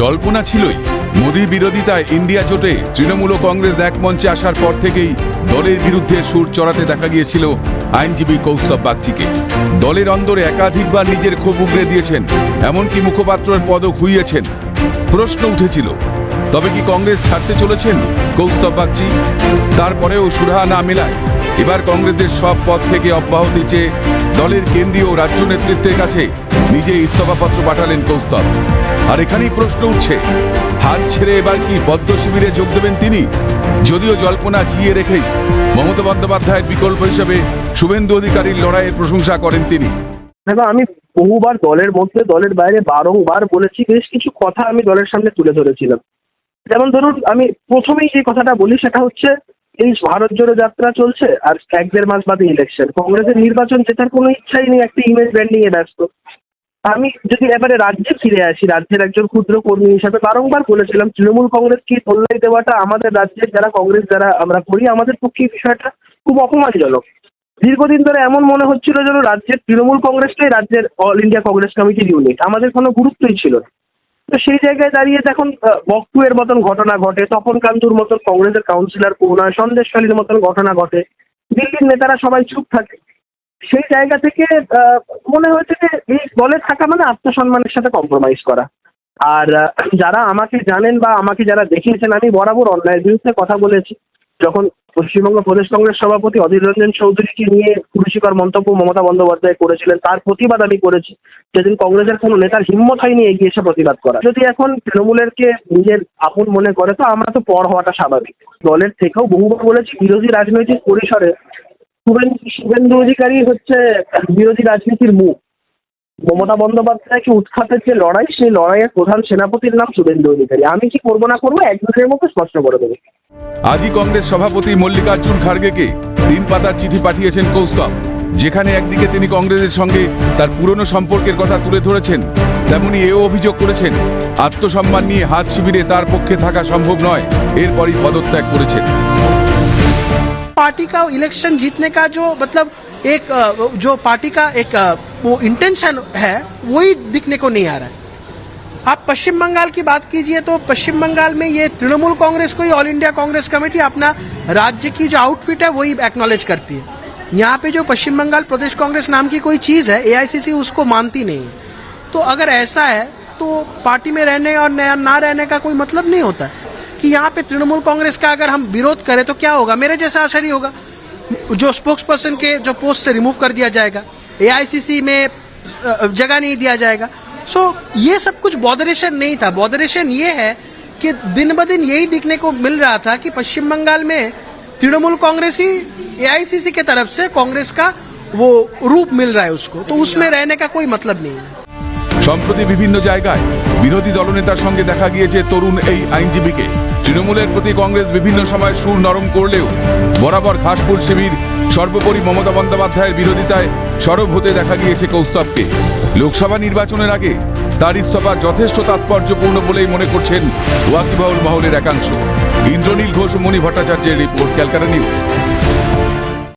জল্পনা ছিলই। মোদী বিরোধিতায় ইন্ডিয়া জোটে তৃণমূল কংগ্রেস এক মঞ্চে আসার পর থেকেই দলের বিরুদ্ধে সুর চড়াতে দেখা গিয়েছিল আইনজীবী কৌস্তব বাগচিকে। দলের অন্দরে একাধিকবার নিজের ক্ষোভ উগড়ে দিয়েছেন, এমনকি মুখপাত্রের পদক হুইয়েছেন। প্রশ্ন উঠেছিল তবে কি কংগ্রেস ছাড়তে চলেছেন? কৌস্তব বাগচি। তারপরেও সুরাহা না মেলায়। এবার কংগ্রেসের সব পদ থেকে অব্যাহতি চেয়ে দলের কেন্দ্রীয় রাজ্য নেতৃত্বের কাছে নিজে ইস্তফাপত্র পাঠালেন কৌস্তব। আর এখানেই প্রশ্ন উঠছে, হাত ছেড়ে এবার কি পদ্ম শিবিরে যোগ দেবেন তিনি? যদিও জল্পনা জিয়ে রেখেই মমতা বন্দ্যোপাধ্যায়ের বিকল্প হিসেবে শুভেন্দু অধিকারীর লড়াইয়ের প্রশংসা করেন তিনি। আমি বহুবার দলের মধ্যে, দলের বাইরে বারংবার বলেছি, বেশ কিছু কথা আমি দলের সামনে তুলে ধরেছিলাম। যেমন ধরুন, আমি প্রথমেই যে কথাটা বলি সেটা হচ্ছে, এই ভারত জোড়ো যাত্রা চলছে আর এক দেড় মাস বাদে ইলেকশন কংগ্রেসের নির্বাচন জেতার কোনো ইচ্ছাই নেই, একটা ইমেজ ব্র্যান্ডিং এ ব্যস্ত। আমি যদি এবারে রাজ্যে ফিরে আসি, রাজ্যের একজন ক্ষুদ্র কর্মী হিসাবে বারংবার বলেছিলাম, তৃণমূল কংগ্রেসকে তোল্লাই দেওয়াটা আমাদের রাজ্যের যারা কংগ্রেস যারা আমরা করি, আমাদের পক্ষে বিষয়টা খুব অপমানজনক। দীর্ঘদিন ধরে এমন মনে হচ্ছিল যেন রাজ্যের তৃণমূল কংগ্রেসটাই রাজ্যের অল ইন্ডিয়া কংগ্রেস কমিটির ইউনিট আমাদের কোনো গুরুত্বই ছিল না। তো সেই জায়গায় দাঁড়িয়ে যখন আহ, বকটুয়ের মতন ঘটনা ঘটে তপন কান্তুর মতন কংগ্রেসের কাউন্সিলর করুণা সন্দেশকালীর মতন ঘটনা ঘটে দিল্লির নেতারা সবাই চুপ থাকে। সেই জায়গা থেকে মনে হয়েছে যে এই বলে থাকা মানে আত্মসম্মানের সাথে কম্প্রোমাইজ করা। আর যারা আমাকে জানেন বা আমাকে যারা দেখিয়েছেন আমি বরাবর অন্যায়ের বিরুদ্ধে কথা বলেছি। যখন পশ্চিমবঙ্গ প্রদেশ কংগ্রেস সভাপতি অধীর রঞ্জন চৌধুরীকে নিয়ে কুরুচিকর মন্তব্য মমতা বন্দ্যোপাধ্যায় করেছিলেন, তার প্রতিবাদ আমি করেছি। যেদিন কংগ্রেসের কোনো নেতার হিম্মত হয়নি এগিয়ে এসে প্রতিবাদ করা। যদি এখন তৃণমূলেরকে নিজের আপন মনে করে, তো আমরা তো পর হওয়াটা স্বাভাবিক। দলের থেকেও বহুবার বলেছি, বিরোধী রাজনৈতিক পরিসরে শুভেন্দু অধিকারী হচ্ছে বিরোধী রাজনীতির মুখ। মমতা বন্দ্যোপাধ্যায়কে উৎখাতের যে লড়াই, সেই লড়াইয়ের প্রধান সেনাপতির নাম শুভেন্দু অধিকারী। আমি কি করব না করব একদিনের মধ্যে স্পষ্ট করে দেবো। আজই কংগ্রেস সভাপতি মল্লিকার্জুন খার্গেকে তিন পাতার চিঠি পাঠিয়েছেন কৌস্তব। যেখানে একদিকে তিনি কংগ্রেসের সঙ্গে তার পুরনো সম্পর্কের কথা তুলে ধরেছেন, তেমনি এও অভিযোগ করেছেন, আত্মসম্মান নিয়ে হাত শিবিরে তার পক্ষে থাকা সম্ভব নয়, এরপরই পদত্যাগ করেছেন। पार्टी का इलेक्शन जीतने का जो मतलब एक जो पार्टी का एक वो इंटेंशन है, वही दिखने को नहीं आ रहा है। आप पश्चिम बंगाल की बात कीजिए तो पश्चिम बंगाल में ये तृणमूल कांग्रेस को ही ऑल इंडिया कांग्रेस कमेटी अपना राज्य की जो आउटफिट है, वही एक्नॉलेज करती है। यहाँ पे जो पश्चिम बंगाल प्रदेश कांग्रेस नाम की कोई चीज़ है एआईसीसी उसको मानती नहीं है। तो अगर ऐसा है तो पार्टी में रहने और न- ना रहने का कोई मतलब नहीं होता। है कि यहाँ पे तृणमूल कांग्रेस का अगर हम विरोध करें तो क्या होगा? मेरे जैसा असर ही होगा। जो स्पोक्स पर्सन के जो पोस्ट से रिमूव कर दिया जाएगा एआईसीसी में जगह नहीं दिया जाएगा। सो ये सब कुछ बॉदरेशन नहीं था। बॉदरेशन ये है कि दिन ब दिन यही दिखने को मिल रहा था कि पश्चिम बंगाल में तृणमूल कांग्रेस ही एआईसीसी के तरफ़ से कांग्रेस का वो रूप मिल रहा है उसको। तो उसमें रहने का कोई मतलब नहीं है। সম্প্রতি বিভিন্ন জায়গায় বিরোধী দলনেতার সঙ্গে দেখা গিয়েছে তরুণ এই আইনজীবীকে। তৃণমূলের প্রতি কংগ্রেস বিভিন্ন সময় সুর নরম করলেও বরাবর ঘাসফুল শিবির, সর্বোপরি মমতা বন্দ্যোপাধ্যায়ের বিরোধিতায় সরব হতে দেখা গিয়েছে কৌস্তবকে। লোকসভা নির্বাচনের আগে তার ইস্তফা যথেষ্ট তাৎপর্যপূর্ণ বলেই মনে করছেন ওয়াকিবাউল মহলের একাংশ। ইন্দ্রনীল ঘোষ, মণি ভট্টাচার্যের রিপোর্ট, ক্যালকাটা নিউজ।